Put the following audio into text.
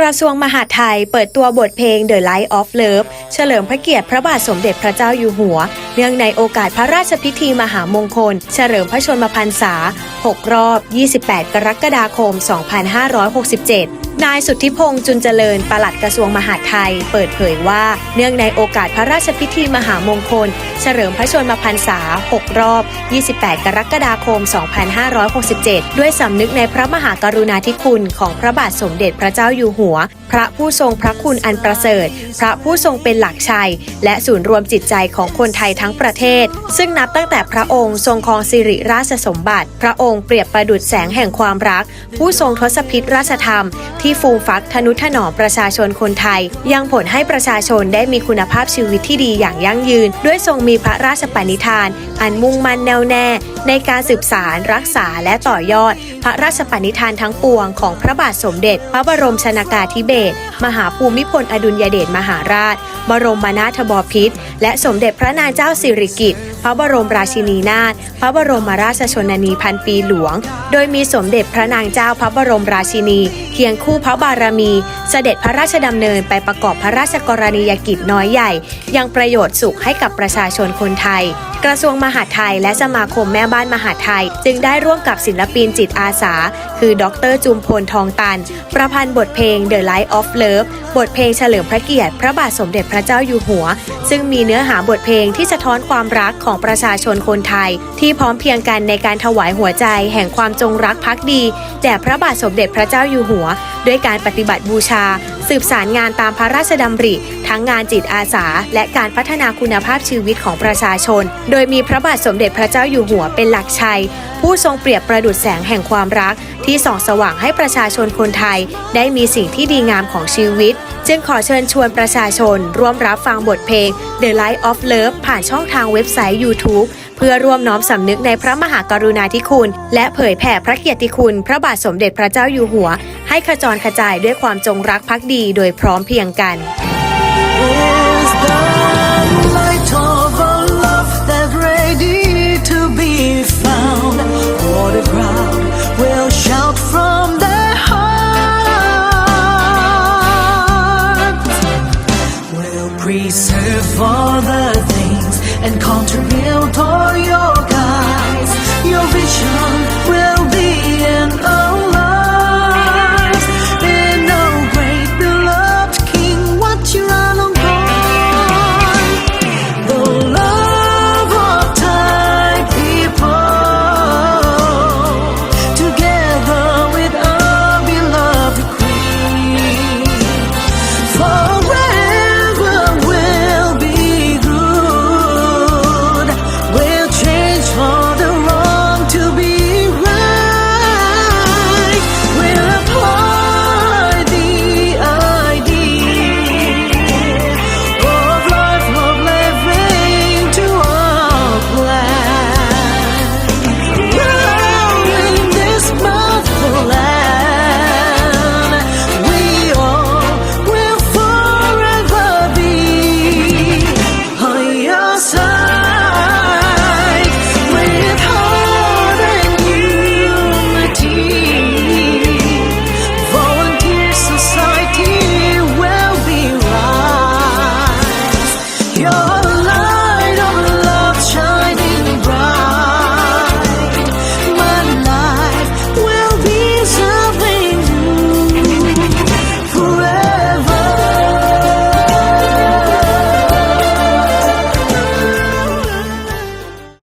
กระทรวงมหาดไทยเปิดตัวบทเพลง The Light of Love เฉลิมพระเกียรติพระบาทสมเด็จพระเจ้าอยู่หัว เนื่องในโอกาสพระราชพิธีมหามงคล เฉลิมพระชนมพรรษา 6 รอบ 28 กรกฎาคม 2567 นายสุทธิพงษ์จุนเจริญ ปลัดกระทรวงมหาดไทย เปิดเผยว่า เนื่องในโอกาสพระราชพิธีมหามงคล เฉลิมพระชนมพรรษา 6 รอบ 28 กรกฎาคม 2567 ด้วยสำนึกในพระมหากรุณาธิคุณของพระบาทสมเด็จพระเจ้าอยู่หัวพระผู้ทรงพระคุณอันประเสริฐ พระผู้ทรงเป็นหลักชัย และศูนย์รวมจิตใจของคนไทยทั้งประเทศ ซึ่งนับตั้งแต่พระองค์ทรงครองสิริราชสมบัติ พระองค์เปรียบประดุจแสงแห่งความรัก ผู้ทรงทศพิษราชธรรม ที่ฟูมฟักทนุถนอมประชาชนคนไทย ยังผลให้ประชาชนได้มีคุณภาพชีวิตที่ดีอย่างยั่งยืน ด้วยทรงมีพระราชปณิธาน อันมุ่งมั่นแน่วแน่ ในการสืบสารรักษาและต่อยอด พระราชปณิธานทั้งปวงของพระบาทสมเด็จ พระบรมชนากาธิเบศรมหาภูมิพลอดุลยเดชมหาราช บรมนาถบพิตรและสมเด็จพระนางเจ้าสิริกิติ์พระบรมราชินีนาถพระบรมราชชนนีพันปีหลวง โดยมีสมเด็จพระนางเจ้าพระบรมราชินีเคียงคู่พระบารมี เสด็จพระราชดำเนินไปประกอบพระราชกรณียกิจน้อยใหญ่ ยังประโยชน์สุขให้กับประชาชนคนไทย กระทรวงมหาดไทยและสมาคมแม่บ้านมหาดไทย จึงได้ร่วมกับศิลปินจิตอาสา คือดรจุมพลทองตัน ประพันธ์บทเพลง The Light of Love บทเพลงเฉลิมพระเกียรติ พระบาทสมเด็จพระเจ้าอยู่หัว ซึ่งมีเนื้อหาบทเพลงที่สะท้อนความรักของประชาชนคนไทย ที่พร้อมเพียงกันในการถวายหัวใจแห่งความจงรักภักดีแด่พระบาทสมเด็จพระเจ้าอยู่หัว ด้วยการปฏิบัติบูชา สืบสารงานตามพระราชดำริ ทั้งงานจิตอาสา และการพัฒนาคุณภาพชีวิตของประชาชน โดยมีพระบาทสมเด็จพระเจ้าอยู่หัวเป็นหลักชัย ผู้ทรงเปรียบประดุจแสงแห่งความรัก ที่ส่องสว่างให้ประชาชนคนไทย ได้มีสิ่งที่ดีงามของชีวิต จึงขอเชิญชวนประชาชน ร่วมรับฟังบทเพลง The Light of Love ผ่านช่องทางเว็บไซต์ YouTube เพื่อร่วมน้อมสำนึกในพระมหากรุณาธิคุณ และเผยแผ่พระเกียรติคุณ พระบาทสมเด็จพระเจ้าอยู่หัว ให้ขจรขจายด้วยความจงรักภักดีโดยพร้อมเพรียงกัน for the